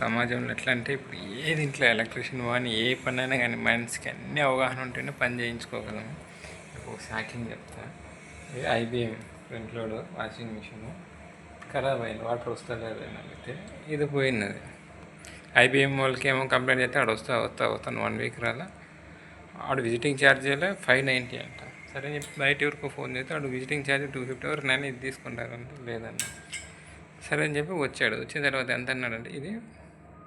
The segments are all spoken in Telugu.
సమాజంలో ఎట్లా అంటే ఇప్పుడు ఏది ఇంట్లో ఎలక్ట్రిషియన్ కానీ ఏ పని అయినా కానీ మనిషికి అన్ని అవగాహన ఉంటేనే పని చేయించుకోగలం. ఒక శాకింగ్ చెప్తా. ఇది IBM front load washing machine ఖరాబ్ అయింది వాటర్ వస్తలేదు అయితే ఇది పోయినది. ఐబిఎం వాళ్ళకి ఏమో కంప్లైంట్ చేస్తే ఆడు వస్తా వస్తా వస్తాను వన్ వీక్ రాలా. ఆడు విజిటింగ్ ఛార్జీలో ఫైవ్ నైంటీ అంట. సరే అని చెప్పి బయట ఎవరికో ఫోన్ చేస్తే ఆడు విజిటింగ్ ఛార్జ్ టూ ఫిఫ్టీ వరకు నేను ఇది తీసుకుంటారంటే లేదన్న. సరే అని చెప్పి వచ్చాడు. వచ్చిన తర్వాత ఎంత అన్నాడంటే ఇది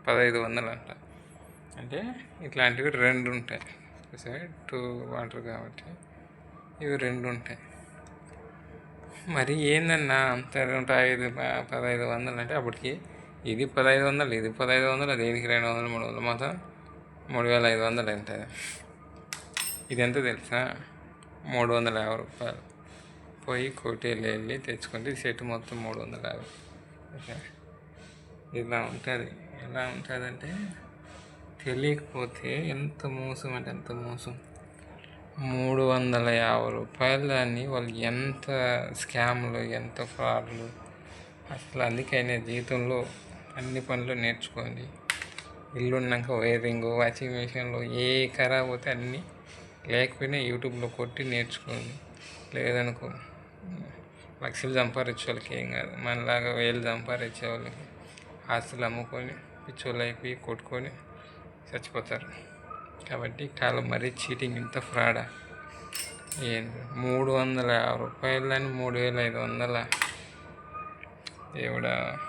పదహైదు వందలు అంట? అంటే ఇట్లాంటివి రెండు ఉంటాయి సరే టూ వాటర్ కాబట్టి ఇవి రెండు ఉంటాయి మరి ఏందన్నా అంత నూట ఐదు పదహైదు వందలు అంటే అప్పటికి ఇది పదహైదు వందలు ఇది పదహైదు వందలు దేనికి రెండు వందలు మూడు వందలు మొత్తం మూడు వేల ఐదు వందలు ఎంత? ఇది ఎంత తెలుసా? మూడు వందల యాభై రూపాయలు. పోయి కోటేలు వెళ్ళి తెచ్చుకుంటే సెట్ మొత్తం మూడు వందల యాభై. ఓకే ఇలా ఉంటుంది. ఎలా ఉంటుందంటే తెలియకపోతే ఎంత మోసం అంటే ఎంత మోసం. మూడు వందల యాభై రూపాయలు దాన్ని వాళ్ళు ఎంత స్కామ్లు ఎంత ఫ్రాడ్లు అసలు అందుకైనా జీవితంలో అన్ని పనులు నేర్చుకోండి. ఇల్లున్నాక వైరింగ్ వాషింగ్ మిషన్లో ఏ ఖరాబ్ అవుతే అన్నీ లేకపోయినా యూట్యూబ్లో కొట్టి నేర్చుకోండి. లేదనుకో లక్షలు సంపాదించే వాళ్ళకి ఏం కాదు. మనలాగా వేలు సంపాదించే వాళ్ళకి ఆస్తులు అమ్ముకొని పిచ్చోళ్ళు కొట్టుకొని చచ్చిపోతారు. కాబట్టి కాలం మరీ చీటింగ్ ఇంత ఫ్రాడా. ఏంటి మూడు వందల యాభై రూపాయలని మూడు వేల ఐదు వందల దేవుడా.